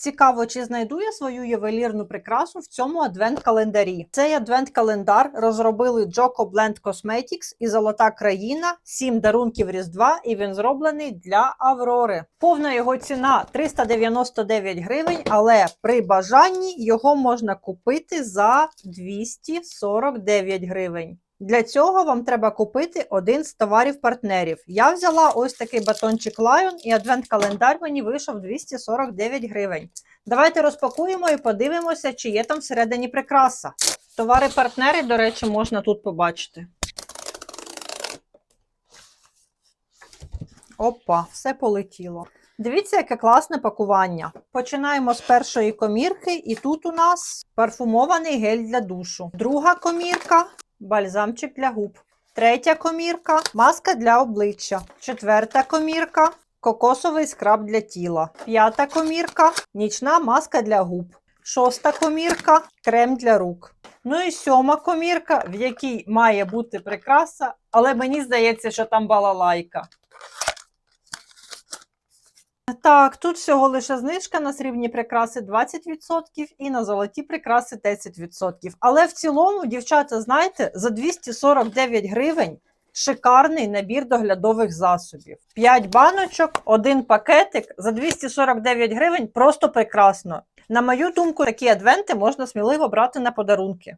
Цікаво, чи знайду я свою ювелірну прикрасу в цьому адвент-календарі. Цей адвент-календар розробили Joko Blend Cosmetics і Золота країна, 7 дарунків Різдва, і він зроблений для Аврори. Повна його ціна 399 гривень, але при бажанні його можна купити за 249 гривень. Для цього вам треба купити один з товарів-партнерів. Я взяла ось такий батончик Lion і адвент-календар мені вийшов 249 гривень. Давайте розпакуємо і подивимося, чи є там всередині прикраса. Товари-партнери, до речі, можна тут побачити. Опа, все полетіло. Дивіться, яке класне пакування. Починаємо з першої комірки, і тут у нас парфумований гель для душу. Друга комірка бальзамчик для губ. Третя комірка маска для обличчя. Четверта комірка кокосовий скраб для тіла. П'ята комірка нічна маска для губ. Шоста комірка крем для рук. Ну і сьома комірка, в якій має бути прикраса, але мені здається, що там балалайка. Так, тут всього лише знижка на срібні прикраси 20% і на золоті прикраси 10%. Але в цілому, дівчата, знаєте, за 249 гривень шикарний набір доглядових засобів. 5 баночок, один пакетик за 249 гривень просто прекрасно. На мою думку, такі адвенти можна сміливо брати на подарунки.